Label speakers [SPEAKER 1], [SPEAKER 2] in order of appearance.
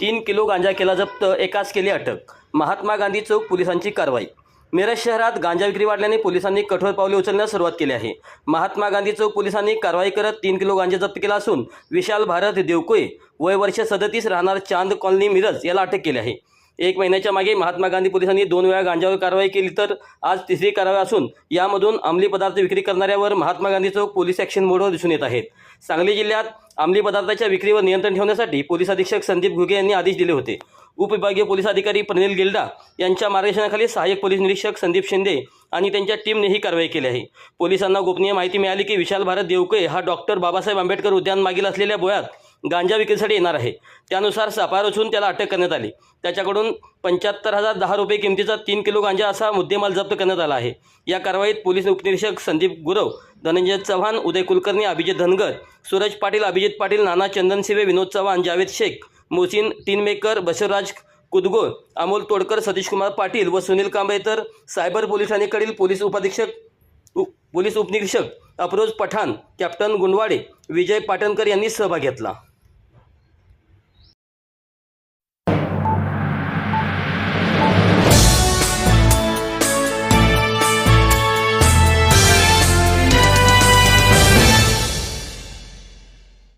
[SPEAKER 1] तीन किलो गांजा केला जप्त एकाच केली अटक. महात्मा गांधी चौक पोलिसांची कारवाई. मिरज शहरात गांजा विक्री वाढल्याने पोलिसांनी कठोर पावले उचलण्यास सुरुवात केली आहे. महात्मा गांधी चौक पोलिसांनी कारवाई करत तीन किलो गांजा जप्त केला असून विशाल भारत देवकोळे वय वर्ष सदतीस राहणार चांद कॉलनी मिरज याला अटक केली आहे. एक महिन्याच्या मागे महात्मा गांधी पोलिसांनी दोन वेळा गांजावर कारवाई केली तर आज तिसरी कारवाई असून यामधून अंमली पदार्थ विक्री करणाऱ्यावर महात्मा गांधी चौक पोलीस ॲक्शन मोडवर दिसून येत आहेत सांगली जिल्ह्यात अंमली पदार्थाच्या विक्रीवर नियंत्रण ठेवण्यासाठी पोलीस अधीक्षक संदीप घुगे यांनी आदेश दिले होते. उपविभागीय पोलीस अधिकारी प्रनिल गिल्डा यांच्या मार्गदर्शनाखाली सहाय्यक पोलीस निरीक्षक संदीप शिंदे आणि त्यांच्या टीमने ही कारवाई केली आहे. पोलिसांना गोपनीय माहिती मिळाली की विशाल भारत देवके हा डॉक्टर बाबासाहेब आंबेडकर उद्यान मागील असलेल्या बोयात गांजा विक्रीसाठी येणार आहे. त्यानुसार सापळा रचून त्याला अटक करण्यात आली. त्याच्याकडून पंच्याहत्तर हजार दहा रुपये किमतीचा तीन किलो गांजा असा मुद्देमाल जप्त करण्यात आला आहे. या कारवाईत पोलीस उपनिरीक्षक संदीप गुरव धनंजय चव्हाण उदय कुलकर्णी अभिजित धनगर सूरज पाटील अभिजित पाटील नाना चंदनशिवे विनोद चव्हाण जावेद शेख मोसिन तीनमेकर बशवराज कुदगोळ अमोल तोडकर सतीशकुमार पाटील व सुनील कांबळे तर सायबर पोलीस ठाणेकडील पोलीस उपाधीक्षक उ पोलीस उपनिरीक्षक अफरोज पठाण कॅप्टन गुंडवाडे विजय पाटणकर यांनी सहभाग घेतला.